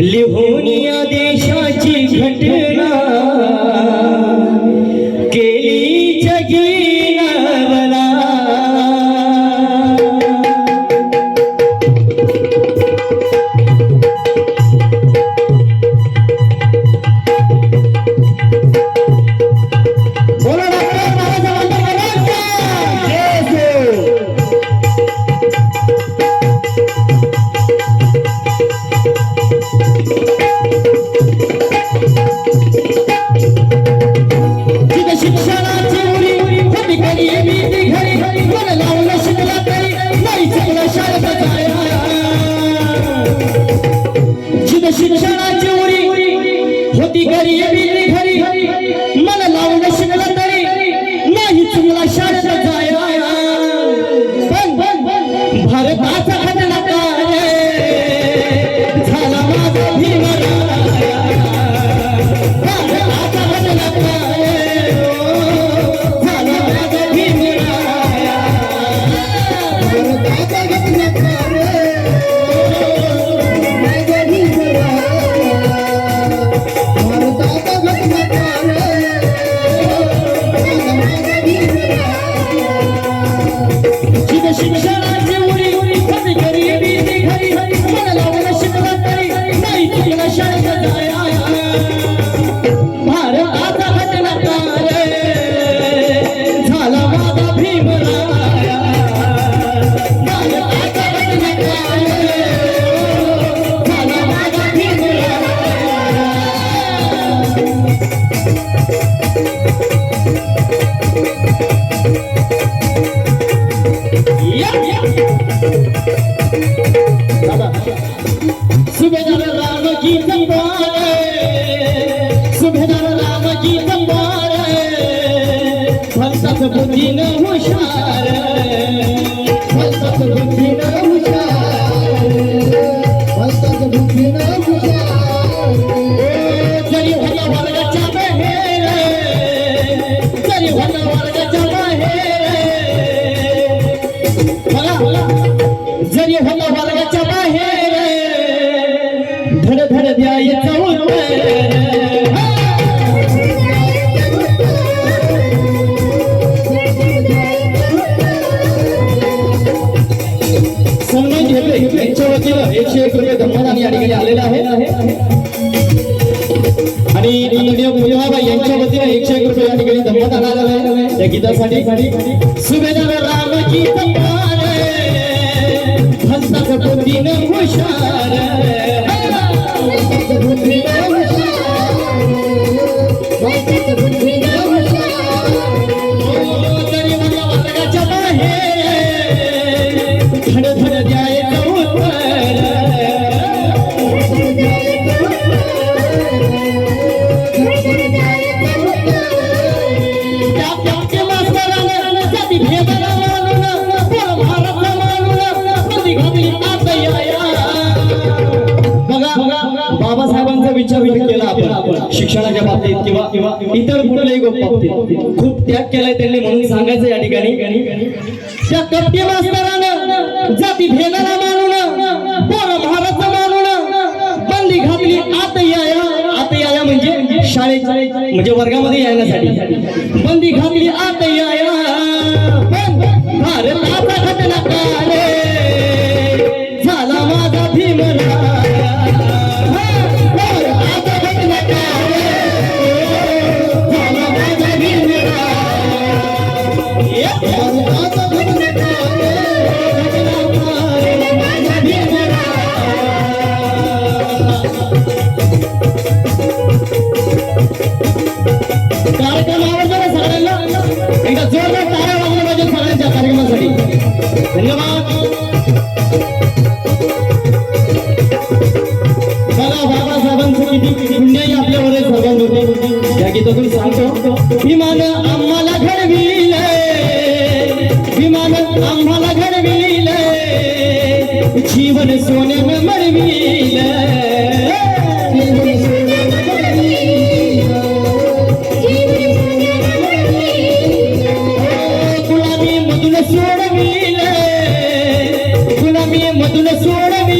लिहून या देशाची घटना बुद्धीनं हुशार भक्तात बुद्धीनं हुशार भारताचा बुद्धीनं हुशार। जरी होता वर्गाच्या बाहेर जरी होता वर्गाच्या बाहेर जरी होता वर्गाच्या बाहेर द्यायचं उत्तर सन्मान घेतले यांच्या वतीनं एकशे एक रुपये धर्मदान या ठिकाणी आलेलं आहे. आणि व्हिडिओ यांच्या वतीनं एकशे एक रुपये या ठिकाणी धर्मदान आहे या गीतासाठी सुभेदार रामजी तंबारे हंसाचं बुद्धीनं हुशार. बाबासाहेबांचा विचार केला आपण. शिक्षणाच्या बाबतीत किंवा किंवा इतर कुठल्याही बाबतीत. खूप त्याग केलाय त्यांनी म्हणून सांगायचं या ठिकाणी. त्या कपटी मास्तरानं जाती भेदाला म्हणजे वर्गामध्ये येण्यासाठी. बंदी घातली आता या सर्वांवरती या सांगतो विमान आम्हाला घडविले. विमान आम्हाला घडविले. जीवन सोन्यानं मरविले. गुलामी मधून सोडविले. गुलामी मधून सोडविले.